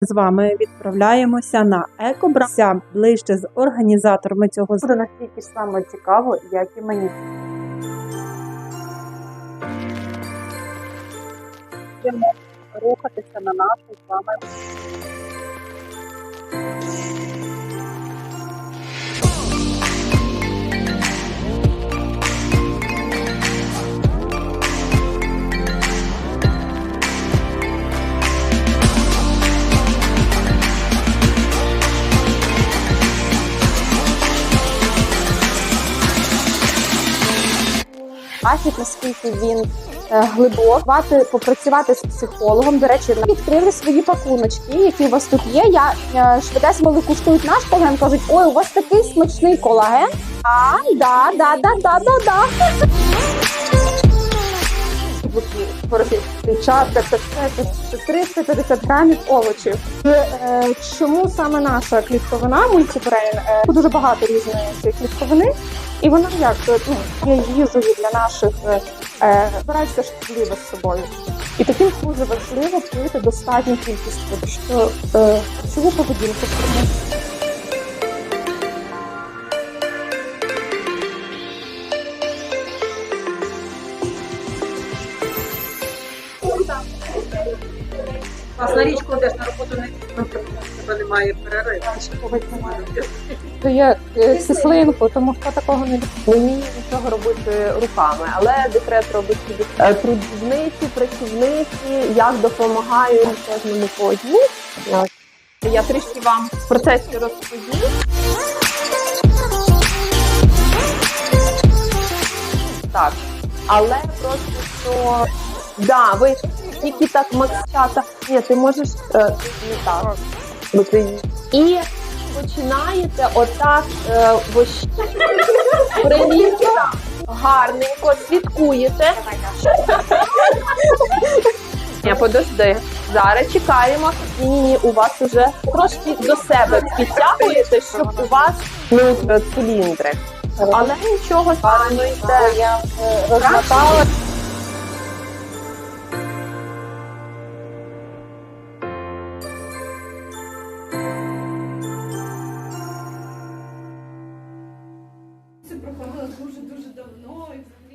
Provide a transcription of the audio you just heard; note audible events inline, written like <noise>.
з вами відправляємося на екобрася ближче з організаторами цього буде настільки ж само цікаво, як і мені. Рухатися на нашу з вами. Бачить, наскільки він е, глибок. Варто попрацювати з психологом. До речі, відкрили свої пакуночки, які у вас тут є. Я е, швидесенько куштують наш колаген, кажуть, ой, у вас такий смачний колаген. А, да, да, да, да, да, да. Дівчатка, це все це 350 грамів овочів. Е, Чому саме наша клітковина мультибрейн? Дуже багато різної цієї клітковини, і вона як е, ну, є їжею для наших е, е, збирається шкідливо з собою. І таким дуже важливо пити достатню кількість води, що е, поведінку формує. Вас на річку йдеш на роботу не тебе немає перериву. Дає е, кислинку, тому хто такого не любить. Нічого робити руками, але декрет робить собі Е, трудівниці, працівниці, як допомагають кожному по одній. От. Я трішки вам в процесі розповім. Так, але просто що да, ви тільки так максята. Ні, ти можеш е, не так. Бо ти... І починаєте отак е, вощ... <laughs> Привіт, гарненько слідкуєте. Ні, <laughs> подожди. Зараз чекаємо. Ні, ні, у вас уже трошки до себе підтягуєте, щоб у вас ну, е, циліндри. Але нічого, йде. Я е, розмотала проходила дуже-дуже давно. і.